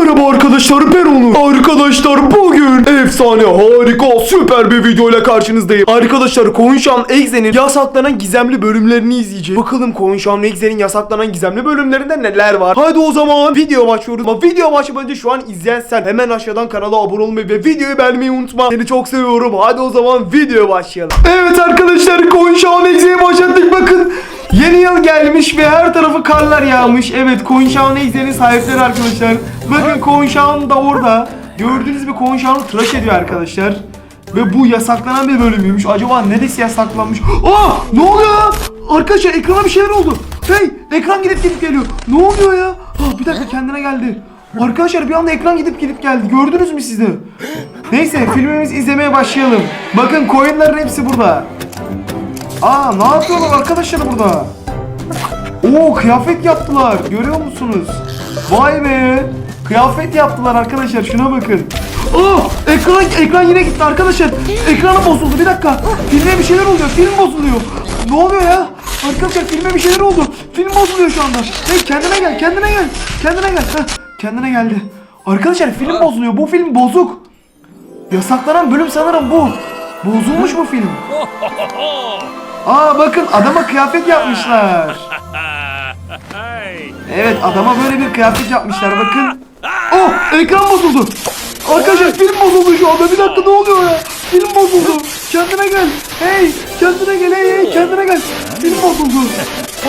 Merhaba arkadaşlar ben Onur. Arkadaşlar bugün efsane harika süper bir video ile karşınızdayım. Arkadaşlar Konşan Egze'nin yasaklanan gizemli bölümlerini izleyeceğiz. Bakalım Konşan Egze'nin yasaklanan gizemli bölümlerinde neler var. Haydi o zaman video başlıyoruz. Ama video başlamadan şu an izleyen sen hemen aşağıdan kanala abone olmayı ve videoyu beğenmeyi unutma. Seni çok seviyorum. Hadi o zaman videoya başlayalım. Evet arkadaşlar Konşan gelmiş ve her tarafı karlar yağmış. Evet Konşan Egze'nin sahipleri arkadaşlar. Bakın Konşan da orada. Gördüğünüz bir Konşan'ı tıraş ediyor arkadaşlar. Ve bu yasaklanan bir bölümüymüş. Acaba neresi yasaklanmış? Aa! Ne oluyor? Arkadaşlar ekrana bir şeyler oldu. Hey! Ekran gidip gidip geliyor. Ne oluyor ya? Ah, bir dakika kendine geldi. Arkadaşlar bir anda ekran gidip gidip geldi. Gördünüz mü siz? Neyse filmimizi izlemeye başlayalım. Bakın coinlerin hepsi burada. Aa ne yapıyorlar arkadaşlar burada? Oo kıyafet yaptılar. Görüyor musunuz? Vay be. Kıyafet yaptılar arkadaşlar. Şuna bakın. Aa ekran ekran yine gitti arkadaşlar. Ekranı bozuldu. Bir dakika. Filme bir şeyler oluyor. Film bozuluyor. Ne oluyor ya? Arkadaşlar filme bir şeyler oldu. Film bozuluyor şu anda. Hey kendine gel. Kendine gel. Kendine gel. Heh, kendine geldi. Arkadaşlar film bozuluyor. Bu film bozuk. Yasaklanan bölüm sanırım bu. Bozulmuş bu film. Aa bakın adama kıyafet yapmışlar. Evet adama böyle bir kıyafet yapmışlar bakın. Oh ekran bozuldu. Arkadaşlar film bozuldu şu anda. Bir dakika ne oluyor ya? Film bozuldu. Kendine gel. Hey kendine gel hey hey kendine gel. Film bozuldu.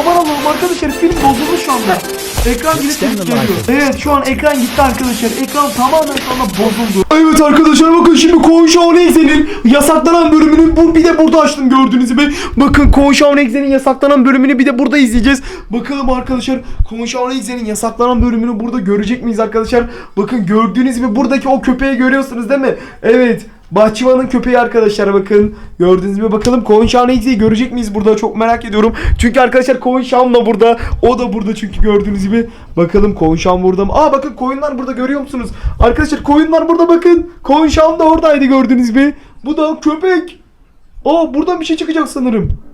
Aman Allah'ım arkadaşlar film bozuldu şu anda. Ekran gidip geliyor. Evet şu an ekran gitti arkadaşlar. Ekran tamamen şu anda bozuldu. Arkadaşlar bakın şimdi Konşaon Exe'nin yasaklanan bölümünü bu bir de burada açtım gördüğünüz gibi. Bakın Konşaon Exe'nin yasaklanan bölümünü bir de burada izleyeceğiz. Bakalım arkadaşlar Konşaon Exe'nin yasaklanan bölümünü burada görecek miyiz arkadaşlar? Bakın gördüğünüz gibi buradaki o köpeği görüyorsunuz değil mi? Evet. Bahçıvanın köpeği arkadaşlar bakın. Gördüğünüz gibi bakalım Konşan Exe'yi görecek miyiz burada çok merak ediyorum. Çünkü arkadaşlar Konşan da burada. O da burada çünkü gördüğünüz gibi. Bakalım Konşan burada mı? Aa bakın koyunlar burada görüyor musunuz? Arkadaşlar koyunlar burada bakın. Konşan da oradaydı gördüğünüz gibi. Bu da köpek. Aa buradan bir şey çıkacak sanırım.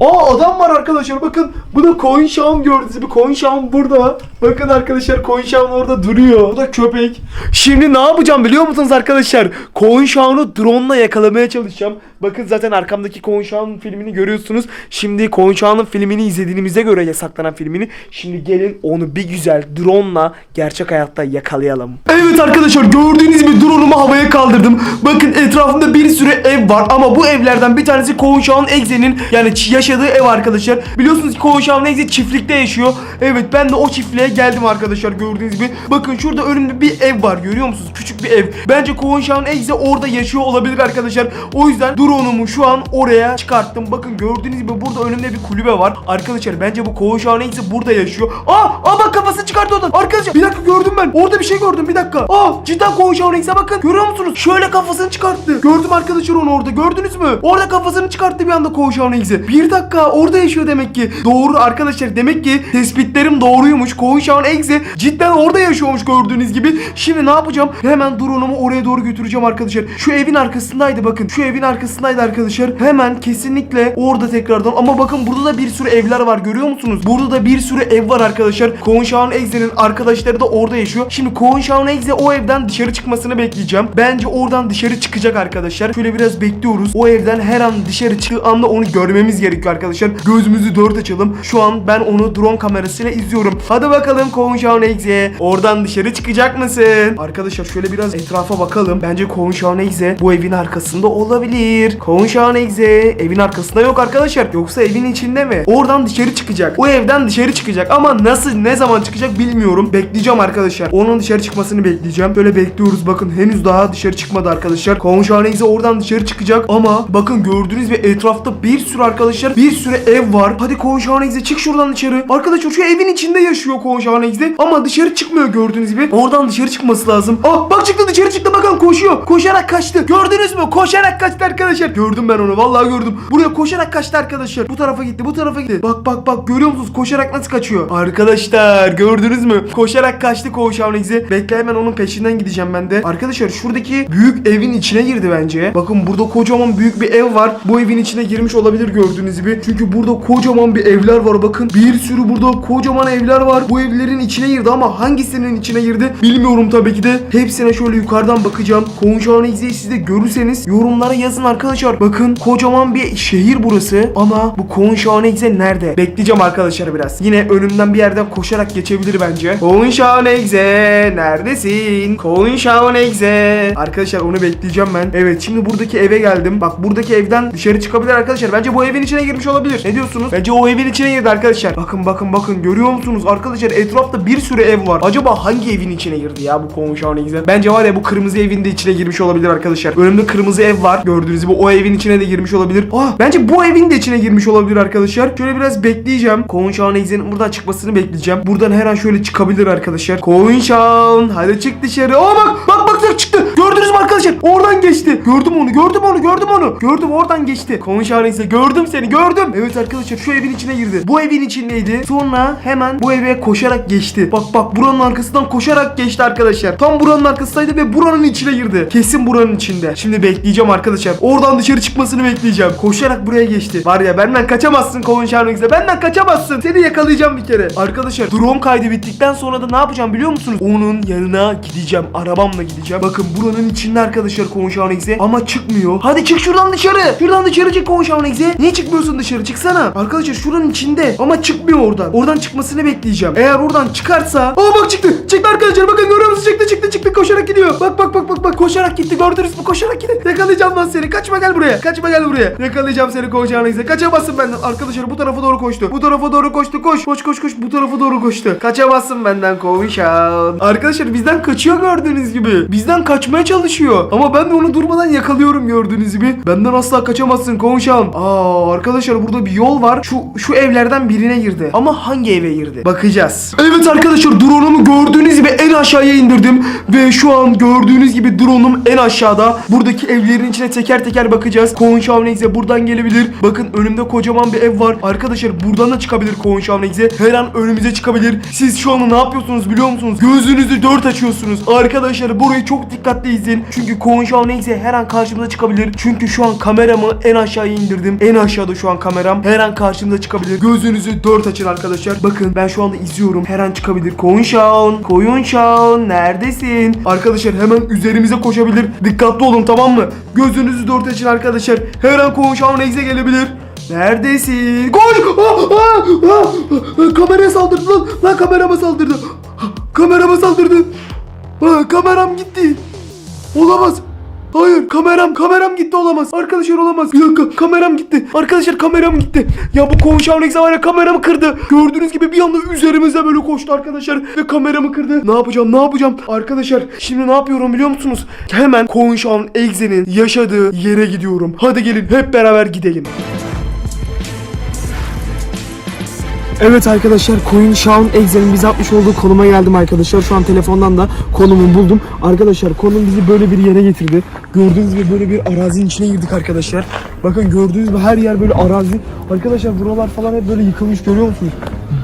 Aa adam var arkadaşlar bakın. Bu da Coin Shawn gördüğünüz gibi Coin Shawn burada. Bakın arkadaşlar Coin Shawn orada duruyor. Bu da köpek. Şimdi ne yapacağım biliyor musunuz arkadaşlar? Coin Shawn'u drone ile yakalamaya çalışacağım Bakın zaten arkamdaki Shawn filmini görüyorsunuz Şimdi Coin Shawn'ın filmini izlediğimize göre yasaklanan filmini Şimdi gelin onu bir güzel drone ile gerçek hayatta yakalayalım Evet arkadaşlar gördüğünüz gibi drone'umu havaya kaldırdım Bakın etrafımda bir sürü ev var ama bu evlerden bir tanesi Coin Shawn Exe'nin yani yaşadığı ev arkadaşlar. Biliyorsunuz ki Shawn Exe çiftlikte yaşıyor. Evet ben de o çiftliğe geldim arkadaşlar gördüğünüz gibi. Bakın şurada önümde bir ev var görüyor musunuz? Küçük bir ev. Bence Shawn Exe orada yaşıyor olabilir arkadaşlar. O yüzden drone'umu şu an oraya çıkarttım. Bakın gördüğünüz gibi burada önümde bir kulübe var. Arkadaşlar bence bu Shawn Exe burada yaşıyor. Aa, aa bak kafasını çıkarttı oradan. Arkadaşlar bir dakika gördüm ben. Orada bir şey gördüm bir dakika. Aa cidden Coin Shawn Exe bakın. Görüyor musunuz? Şöyle kafasını çıkarttı. Gördüm arkadaşlar onu orada. Gördünüz mü? Orada kafasını çıkarttı bir anda Shawn Exe. Bir dakika orada yaşıyor demek ki. Doğru arkadaşlar demek ki tespitlerim doğruymuş. Shawn Exe cidden orada yaşıyormuş gördüğünüz gibi. Şimdi ne yapacağım? Hemen drone'umu oraya doğru götüreceğim arkadaşlar. Şu evin arkasındaydı bakın. Şu evin arkasındaydı arkadaşlar. Hemen kesinlikle orada tekrardan. Ama bakın burada da bir sürü evler var görüyor musunuz? Burada da bir sürü ev var arkadaşlar. Shawn Exe'nin arkadaşları da orada yaşıyor. Şimdi Shawn Exe o evden dışarı çıkmasını bekleyeceğim. Bence oradan dışarı çıkacak arkadaşlar. Şöyle biraz bekliyoruz. O evden her an dışarı çıktığı anda onu görmemiz gerekiyor arkadaşlar. Gözümüzü dört açalım. Şu an ben onu drone kamerasıyla izliyorum. Hadi bakalım Shawn Exe. Oradan dışarı çıkacak mısın? Arkadaşlar şöyle biraz etrafa bakalım. Bence Shawn Exe bu evin arkasında olabilir. Coin Shawn Exe evin arkasında yok arkadaşlar. Yoksa evin içinde mi? Oradan dışarı çıkacak. O evden dışarı çıkacak. Ama nasıl ne zaman çıkacak bilmiyorum. Bekleyeceğim arkadaşlar. Onun dışarı çıkmasını bekleyeceğim. Böyle bekliyoruz. Bakın henüz daha dışarı çıkmadı arkadaşlar. Coin Shawn Exe oradan dışarı çıkacak. Ama bakın gördüğünüz ve etrafta bir sürü arkadaşlar bir sürü ev var. Hadi Coin Shawn Exe çık şuradan dışarı. Arkadaşlar şu evin içinde yaşıyor Coin Shawn Exe. Ama dışarı çıkmıyor gördüğünüz gibi. Oradan dışarı çıkması lazım. Ah bak çıktı dışarı çıktı bakın koşuyor. Koşarak kaçtı. Gördünüz mü? Koşarak kaçtı arkadaşlar. Arkadaşlar. Gördüm ben onu vallahi gördüm. Buraya koşarak kaçtı arkadaşlar. Bu tarafa gitti bu tarafa gitti. Bak bak bak görüyor musunuz koşarak nasıl kaçıyor. Arkadaşlar gördünüz mü? Koşarak kaçtı Koğuşan Egzi. Bekle hemen onun peşinden gideceğim ben de. Arkadaşlar şuradaki büyük evin içine girdi bence. Bakın burada kocaman büyük bir ev var. Bu evin içine girmiş olabilir gördüğünüz gibi. Çünkü burada kocaman bir evler var bakın. Bir sürü burada kocaman evler var. Bu evlerin içine girdi ama hangisinin içine girdi bilmiyorum tabii ki de. Hepsine şöyle yukarıdan bakacağım. Koğuşan Egzi'yi siz de görürseniz yorumlara yazın arkadaşlar. Bakın kocaman bir şehir burası. Ama bu Koğuşan Egzi nerede? Bekleyeceğim arkadaşlar biraz. Yine önümden bir yerden koşarak geçebilir bence. Koğuşan Egzi neredesin? Koğuşan Egzi. Arkadaşlar onu bekleyeceğim ben. Evet şimdi buradaki eve geldim. Bak buradaki evden dışarı çıkabilir arkadaşlar. Bence bu evin içine girmiş olabilir. Ne diyorsunuz? Bence o evin içine girdi arkadaşlar. Bakın bakın bakın görüyor musunuz? Arkadaşlar etrafta bir sürü ev var. Acaba hangi evin içine girdi ya bu Koğuşan Egzi? Bence var ya bu kırmızı evin de içine girmiş olabilir arkadaşlar. Önümde kırmızı ev var. Gördüğünüz gibi o evin içine de girmiş olabilir. Aa bence bu evin de içine girmiş olabilir arkadaşlar. Şöyle biraz bekleyeceğim. Koğuşan Egzi'nin buradan çıkmasını bekleyeceğim. Buradan her an şöyle çıkabilir arkadaşlar. Koğuşan hadi çık dışarı. Aa bak bak bak. Gördünüz mü arkadaşlar? Oradan geçti. Gördüm onu gördüm onu gördüm onu. Gördüm oradan geçti. Koğuşan Egzi gördüm seni gördüm. Evet arkadaşlar şu evin içine girdi. Bu evin içindeydi. Sonra hemen bu eve koşarak geçti. Bak bak buranın arkasından koşarak geçti arkadaşlar. Tam buranın arkasındaydı ve buranın içine girdi. Kesin buranın içinde. Şimdi bekleyeceğim arkadaşlar. Oradan dışarı çıkmasını bekleyeceğim. Koşarak buraya geçti. Var ya benden kaçamazsın Koğuşan Egzi. Benden kaçamazsın. Seni yakalayacağım bir kere. Arkadaşlar drone kaydı bittikten sonra da ne yapacağım biliyor musunuz? Onun yanına gideceğim. Arabamla gideceğim. Bakın buranın içinde arkadaşlar Koğuşan Egzi. Ama çıkmıyor. Hadi çık şuradan dışarı. Şuradan dışarı çık Koğuşan Egzi. Niye çıkmıyorsun dışarı? Çıksana. Arkadaşlar şuranın içinde. Ama çıkmıyor oradan. Oradan çıkmasını bekleyeceğim. Eğer oradan çıkarsa. Aa bak çıktı. Çıktı arkadaşlar. Bakın görüyor musunuz? Çıktı çıktı çıktı. Koşarak gidiyor. Bak bak bak bak bak. Koşarak gitti. Gördünüz mü? Koşarak gitti. Yakalayacağım lan seni. Kaçma gel buraya. Kaçma gel buraya. Yakalayacağım seni Koğuşan Egzi. Kaçamazsın benden. Arkadaşlar bu tarafa doğru koştu. Bu tarafa doğru koştu. Koş. Koş koş koş. Bu tarafa doğru koştu. Kaçamazsın benden Koğuşan. Arkadaşlar bizden kaçıyor gördüğünüz gibi. Bizden kaçmaya çalışıyor. Ama ben de onu durmadan yakalıyorum gördüğünüz gibi. Benden asla kaçamazsın Koğuşan. Aa arkadaşlar burada bir yol var. Şu şu evlerden birine girdi. Ama hangi eve girdi? Bakacağız. Evet arkadaşlar drone'umu gördüğünüz gibi en aşağıya indirdim. Ve şu an gördüğünüz gibi drone'um en aşağıda. Buradaki evlerin içine teker teker bakacağız. Koğuşan Egze buradan gelebilir. Bakın önümde kocaman bir ev var. Arkadaşlar buradan da çıkabilir Koğuşan Egze. Her an önümüze çıkabilir. Siz şu anda ne yapıyorsunuz biliyor musunuz? Gözünüzü dört açıyorsunuz. Arkadaşlar burayı çok dikkatli izleyin. Çünkü Koğuşan Egze her an karşımıza çıkabilir. Çünkü şu an kameramı en aşağıya indirdim. En aşağıda şu an kameram. Her an karşımıza çıkabilir. Gözünüzü dört açın arkadaşlar. Bakın ben şu anda izliyorum. Her an çıkabilir. Koğuşan, Koğuşan neredesin? Arkadaşlar hemen üzerimize koşabilir. Dikkatli olun tamam mı? Gözünüzü dört açın arkadaşlar. Her an Koğuşan Egze gelebilir. Neredesin? Koş! Ah, ah, ah, ah. Kameraya saldırdı lan. Lan kamerama saldırdı. Kamerama saldırdı. Ah, kameram gitti. Olamaz. Hayır kameram kameram gitti olamaz. Arkadaşlar olamaz. Bir dakika kameram gitti. Arkadaşlar kameram gitti. Ya bu konuşan Alexa var ya kameramı kırdı. Gördüğünüz gibi bir anda üzerimize böyle koştu arkadaşlar. Ve kameramı kırdı. Ne yapacağım ne yapacağım? Arkadaşlar şimdi ne yapıyorum biliyor musunuz? Hemen konuşan Exe'nin yaşadığı yere gidiyorum. Hadi gelin hep beraber gidelim. Evet arkadaşlar Coin Shawn Exe'nin bize atmış olduğu konuma geldim arkadaşlar. Şu an telefondan da konumu buldum. Arkadaşlar konum bizi böyle bir yere getirdi. Gördüğünüz gibi böyle bir arazinin içine girdik arkadaşlar. Bakın gördüğünüz gibi her yer böyle arazi. Arkadaşlar buralar falan hep böyle yıkılmış görüyor musunuz?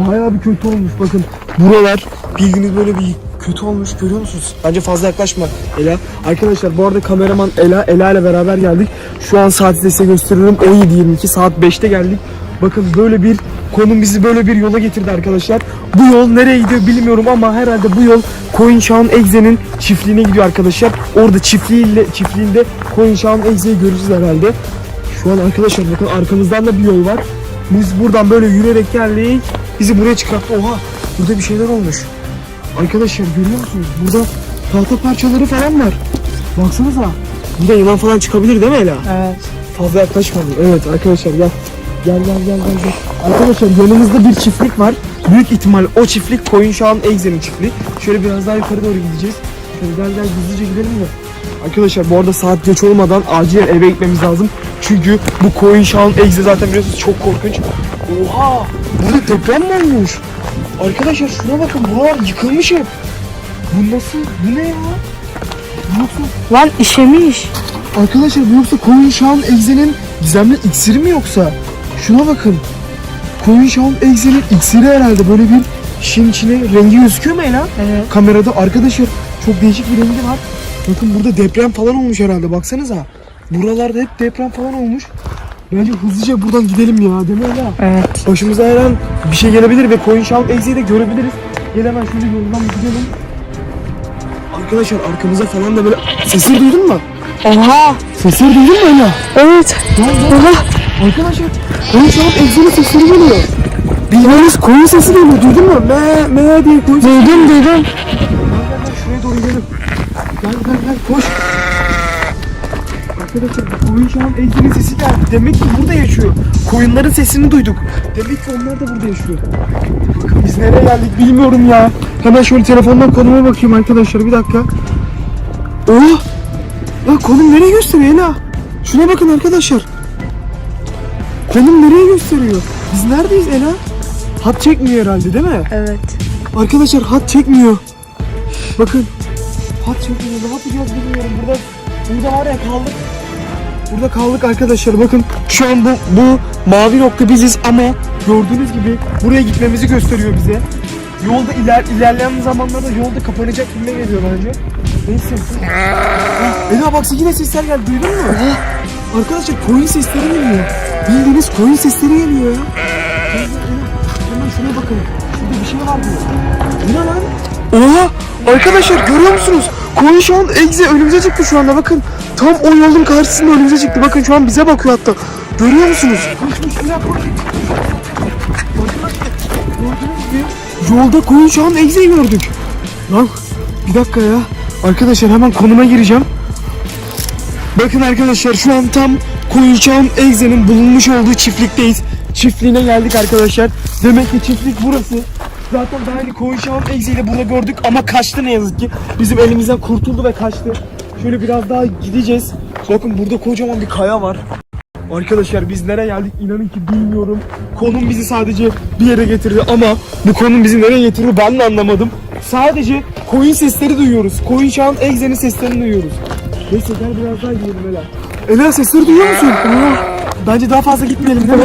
Bayağı bir kötü olmuş bakın. Buralar bildiğiniz böyle bir kötü olmuş görüyor musunuz? Bence fazla yaklaşma Ela. Arkadaşlar bu arada kameraman Ela, Ela ile beraber geldik. Şu an saati de size gösteriyorum. 17.22 saat 5'te geldik. Bakın böyle bir konum bizi böyle bir yola getirdi arkadaşlar. Bu yol nereye gidiyor bilmiyorum ama herhalde bu yol Coinşan Egze'nin çiftliğine gidiyor arkadaşlar. Orada çiftliğiyle çiftliğinde Coinşan Egze'yi göreceğiz herhalde. Şu an arkadaşlar bakın arkamızdan da bir yol var. Biz buradan böyle yürüyerek geldik. Bizi buraya çıkarttı. Oha burada bir şeyler olmuş. Arkadaşlar görüyor musunuz? Burada tahta parçaları falan var. Baksanıza. Burada yılan falan çıkabilir değil mi Ela? Evet. Fazla yaklaşmadım. Evet arkadaşlar gel. Gel gel gel gel. gel. Arkadaşlar yanımızda bir çiftlik var. Büyük ihtimal o çiftlik koyun şu an Egze'nin çiftliği. Şöyle biraz daha yukarı doğru gideceğiz. Şöyle gel gel gizlice gidelim mi? Arkadaşlar bu arada saat geç olmadan acilen eve gitmemiz lazım. Çünkü bu koyun şahın egze zaten biliyorsunuz çok korkunç. Oha! Burada deprem mi olmuş? Arkadaşlar şuna bakın buralar yıkılmış hep. Bu nasıl? Bu ne ya? Bu Nasıl? Lan işemiş. Arkadaşlar bu yoksa Koyun Şah'ın Egze'nin gizemli iksiri mi yoksa? Şuna bakın. Koyun Şah'ın Egze'nin iksiri herhalde böyle bir şişenin içine rengi gözüküyor mu Ela? Evet. Kamerada arkadaşlar çok değişik bir rengi var. Bakın burada deprem falan olmuş herhalde baksanıza. Buralarda hep deprem falan olmuş. Bence hızlıca buradan gidelim ya değil mi Ela? Evet. Başımıza her an bir şey gelebilir ve Coin Shout Exe'yi de görebiliriz. Gel hemen şöyle yoldan bir gidelim. Arkadaşlar arkamıza falan da böyle sesleri duydun mu? Oha. Sesleri duydun mu Ela? Evet. Lan lan. Arkadaşlar Coin Shout Exe'nin sesleri geliyor. Bildiğiniz koyun sesi geliyor duydun mu? Me me diye koyun sesi. Duydum duydum. Şuraya doğru gidelim. Gel gel gel koş. Arkadaşlar koyun şu an Ejder'in sesi geldi. Demek ki burada yaşıyor. Koyunların sesini duyduk. Demek ki onlar da burada yaşıyor. Biz nereye geldik bilmiyorum ya. Hemen şöyle telefondan konuma bakayım arkadaşlar bir dakika. Oh! Ya konum nereye gösteriyor Ela? Şuna bakın arkadaşlar. Konum nereye gösteriyor? Biz neredeyiz Ela? Hat çekmiyor herhalde değil mi? Evet. Arkadaşlar hat çekmiyor. Bakın. Hat çekmiyor. Ne yapacağız bilmiyorum. Burada burada var ya kaldık. Burada kaldık arkadaşlar. Bakın şu an bu, bu mavi nokta biziz ama gördüğünüz gibi buraya gitmemizi gösteriyor bize. Yolda iler, ilerleyen zamanlarda yolda kapanacak gibi geliyor bence. Neyse. Ela bak yine sesler geldi duydun mu? Arkadaşlar koyun sesleri geliyor. Bildiğiniz koyun sesleri geliyor ya. Hemen şuna bakın. Şurada bir şey var diyor. Bu ne lan? Oha! Arkadaşlar görüyor musunuz? Koyun şu an egze önümüze çıktı şu anda bakın. Tam o yolun karşısında önümüze çıktı. Bakın şu an bize bakıyor hatta. Görüyor musunuz? Yolda koyun şu an egzeyi gördük. Lan bir dakika ya. Arkadaşlar hemen konuma gireceğim. Bakın arkadaşlar şu an tam Koyunçağın Egze'nin bulunmuş olduğu çiftlikteyiz. Çiftliğine geldik arkadaşlar. Demek ki çiftlik burası. Zaten daha önce Koyunçağın Egze'yi de burada gördük ama kaçtı ne yazık ki. Bizim elimizden kurtuldu ve kaçtı. Şöyle biraz daha gideceğiz. Bakın burada kocaman bir kaya var. Arkadaşlar biz nereye geldik inanın ki bilmiyorum. Konum bizi sadece bir yere getirdi ama bu konum bizi nereye getirdi ben de anlamadım. Sadece koyun sesleri duyuyoruz. Koyun çağın egzenin seslerini duyuyoruz. Neyse gel biraz daha gidelim Ela. Ela sesleri duyuyor musun? Aa, bence daha fazla gitmeyelim değil mi?